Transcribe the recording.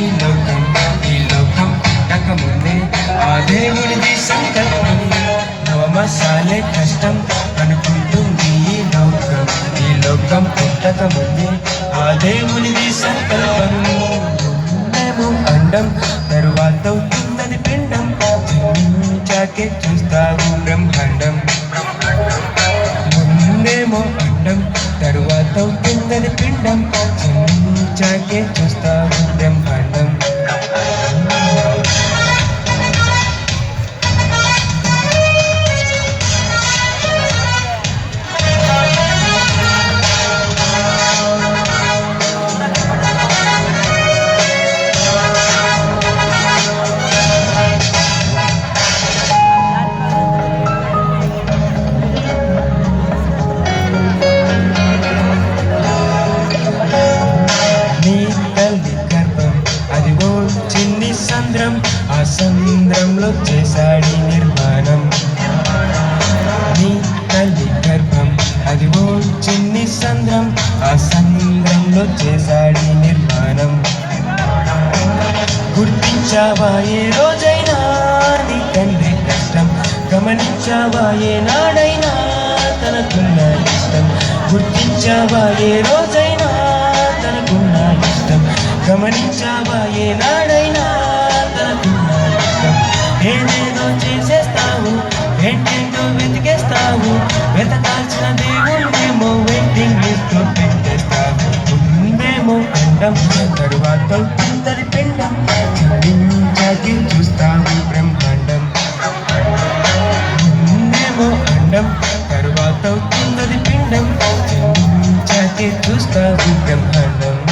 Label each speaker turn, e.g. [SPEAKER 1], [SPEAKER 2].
[SPEAKER 1] ఈ లోకం ఈ లోకం కాకముందే ఆ దేవుడిది సంకల్పం. నవమసాలే కష్టం అనుకుంటుంది ఈ లోకం. ఈ లోకం పుట్టకముందే ఆ దేవుడిది సంకల్పం. మేము అండం తరువాత అవుతుందని పిండం. చాకే చూస్తావు బ్రహ్మాండం. ముందేమో అండం తరువాత అవుతుందని పిండం. చాకే చూస్తావు సంద్రం ఆ చేశాడి నిర్మాణం. నీ తల్లి గర్భం అది ఓ చిన్ని సంద్రం. ఆ సంద్రంలో చేశాడి నిర్మాణం. గుర్తించావా ఏ రోజైనా నీ తండ్రి కష్టం? గమనించావా ఏ నాడైనా తనకున్న ఇష్టం? గుర్తించావా ఏ రోజైనా తనకున్న ఇష్టం? గమనించావా ఏ నాడైనా ఎండిందో వెతికేస్తావు వెతకాల్సిన దేవుళ్ళేమో వెడ్డింగ్ లిస్ట్లో పెట్టేస్తావు ఉందేమో అండం తరువాత అందరి పిండం చూపించాకి చూస్తావు బ్రహ్మాండం ఉందేమో అండం తరువాత అందరి పిండం చూపించాకి చూస్తావు బ్రహ్మాండం